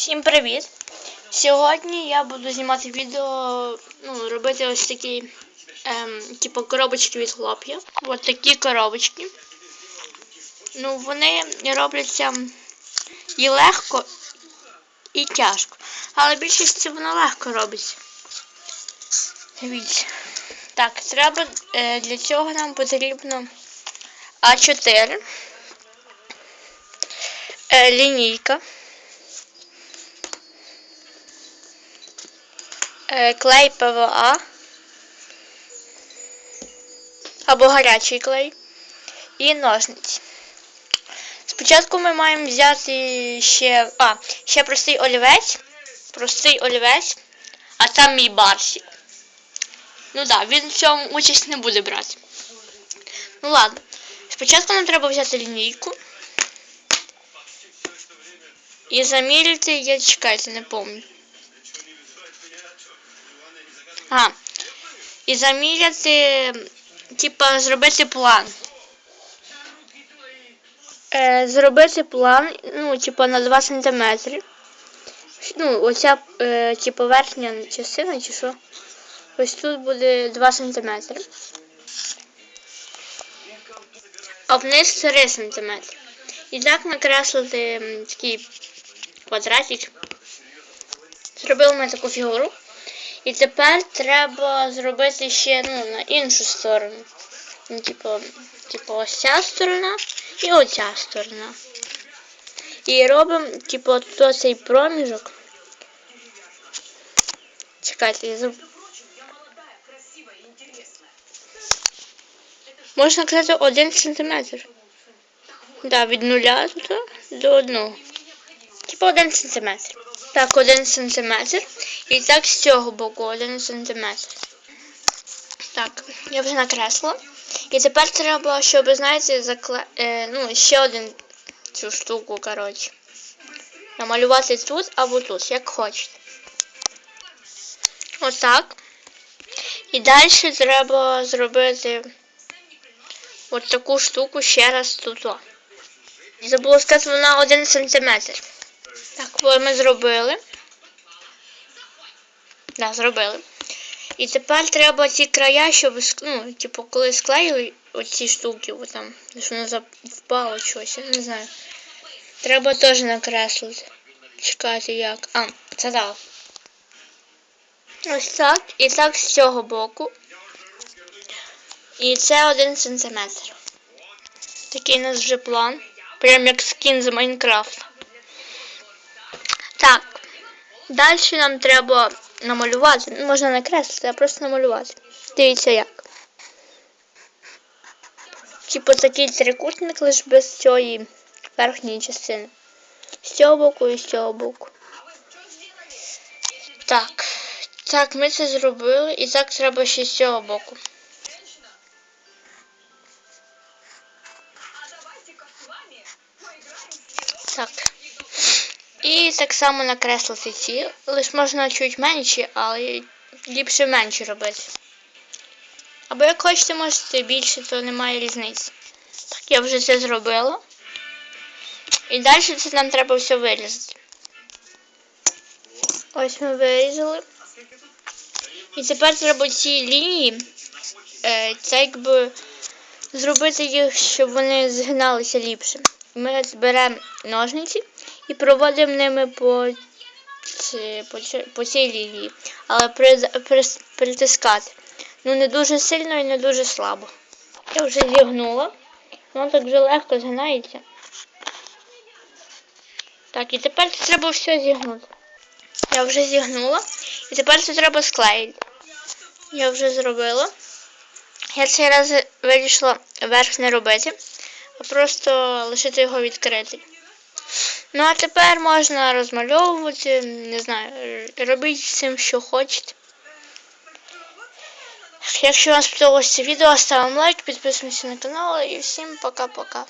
Всім привіт! Сьогодні я буду знімати відео, ну, робити ось такі, ем, типу, коробочки від хлоп'я. Ось такі коробочки. Ну, вони робляться і легко, і тяжко. Але більшість воно легко робиться. Дивіться. Так, треба е, для цього нам потрібно А4, е, лінійка. Клей ПВА або гарячий клей і ножниці. Спочатку ми маємо взяти ще, а, ще простий олівець, простий олівець, а там мій барсик. Ну так, да, він в цьому участь не буде брати. Ну ладно. Спочатку нам треба взяти лінійку. І заміряти, я чекайте, не пам'ятаю. А. І заміряти, типа, зробити план. Е, зробити план, ну, типа, на 2 см. Ну, оця, е, типа, верхня частина, чи що. Ось тут буде 2 см. А вниз 3 см. І так накреслити такий квадратик. Зробили ми таку фігуру. І тепер треба зробити ще ну, на іншу сторону. Ну, типу, типу ось ця сторона і оця сторона. І робимо, типу, тут цей проміжок. Чекайте, я забув. Можна казати 1 сантиметр. Да, від нуля до одного. Типу 1 сантиметр. Так, 1 сантиметр. І так з цього боку 1 сантиметр. Так, я вже накресла. І тепер треба, щоб, знаєте, закле... е, ну, ще один цю штуку, коротше. Намалювати тут або тут, як хочете. Отак. І далі треба зробити от таку штуку ще раз тут. Забула сказати, вона 1 сантиметр. Так, ми зробили. Да, зробили. І тепер треба ці края, щоб, ну, типу, коли склеїли оці штуки, от там, що воно впало щось, я не знаю. Треба теж накреслити. Чекайте як. А, це так. Ось так. І так з цього боку. І це один сантиметр. Такий у нас вже план. Прям як скін з Майнкрафта. Так. Далі нам треба намалювати. Можна накреслити, а просто намалювати. Дивіться як. Типу такий трикутник лише без цієї верхньої частини. З цього боку і з цього боку. Так. Так, ми це зробили. І так треба ще з цього боку. Так. І так само накреслити ці. Лише можна чуть менші, але ліпше менші робити. Або як хочете, можете більше, то немає різниці. Так, я вже це зробила. І далі це нам треба все вирізати. Ось ми вирізали. І тепер треба ці лінії, е, це якби зробити їх, щоб вони згиналися ліпше. Ми зберемо ножниці і проводимо ними по, по, по цій лінії, але при, при, притискати. Ну не дуже сильно і не дуже слабо. Я вже зігнула. Воно так вже легко згинається. Так, і тепер це треба все зігнути. Я вже зігнула. І тепер це треба склеїти. Я вже зробила. Я цей раз вирішила верх не робити, а просто лишити його відкритий. Ну а тепер можна розмальовувати, не знаю, робіть з цим, що хочете. Якщо вам сподобалося це відео, ставимо лайк, підписуємося на канал і всім пока-пока.